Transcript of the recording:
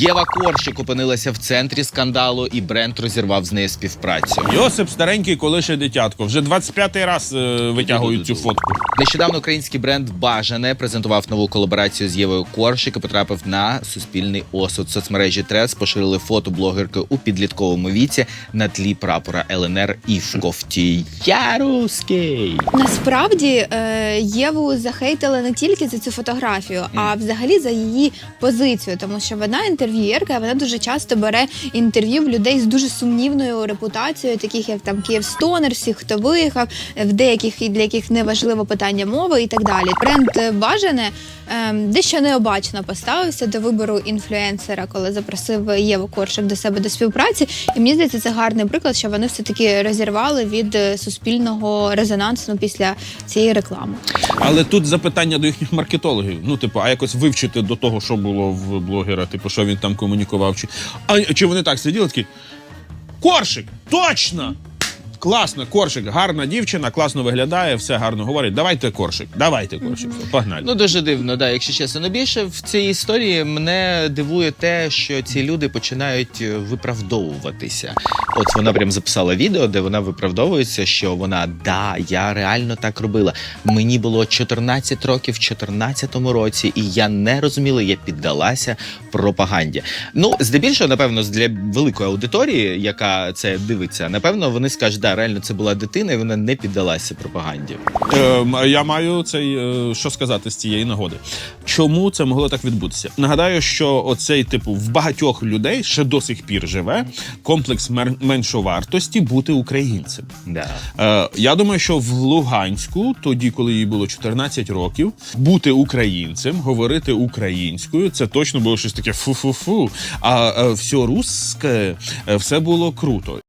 Єва Корщик опинилася в центрі скандалу, і бренд розірвав з нею співпрацю. Йосип старенький, коли ще дитятко. Вже 25-й раз е, витягують цю фотку. Нещодавно український бренд Бажане презентував нову колаборацію з Євою Корщик і потрапив на суспільний осуд. Соцмережі Трес поширили фото блогерки у підлітковому віці на тлі прапора ЛНР і в кофті. Я русський. Насправді е, Єву захейтили не тільки за цю фотографію, а взагалі за її позицію, тому що вона інтерв'юєрка, і вона дуже часто бере інтерв'ю в людей з дуже сумнівною репутацією, таких як там Київстонер, всіх, хто виїхав, в деяких і для яких не важливо питання мови і так далі. Бренд е, бажане е, дещо необачно поставився до вибору інфлюенсера, коли запросив Єву Коршик до себе до співпраці. І мені здається, це гарний приклад, що вони все таки розірвали від е, суспільного резонансу після цієї реклами. Але тут запитання до їхніх маркетологів. Ну, типу, а якось вивчити до того, що було в блогера, типу, що він там комунікував. Чи, а, чи вони так сиділи такі. Коршик! Точно! Класно, коршик, гарна дівчина, класно виглядає, все гарно говорить. Давайте коршик, давайте коршик. Все, Погнали. Ну дуже дивно, да, якщо чесно. Ну більше в цій історії мене дивує те, що ці люди починають е, виправдовуватися. От вона прям записала відео, де вона виправдовується, що вона да, я реально так робила. Мені було 14 років в 14 році, і я не розуміла, я піддалася пропаганді. Ну, здебільшого, напевно, для великої аудиторії, яка це дивиться, напевно, вони скажуть, да, реально це була дитина, і вона не піддалася пропаганді. Ем, я маю цей е, що сказати з цієї нагоди. Чому це могло так відбутися? Нагадаю, що оцей типу в багатьох людей ще до сих пір живе комплекс меншовартості бути українцем. Да. Е, я думаю, що в Луганську, тоді, коли їй було 14 років, бути українцем, говорити українською, це точно було щось таке фу-фу-фу. А е, все русське, е, все було круто.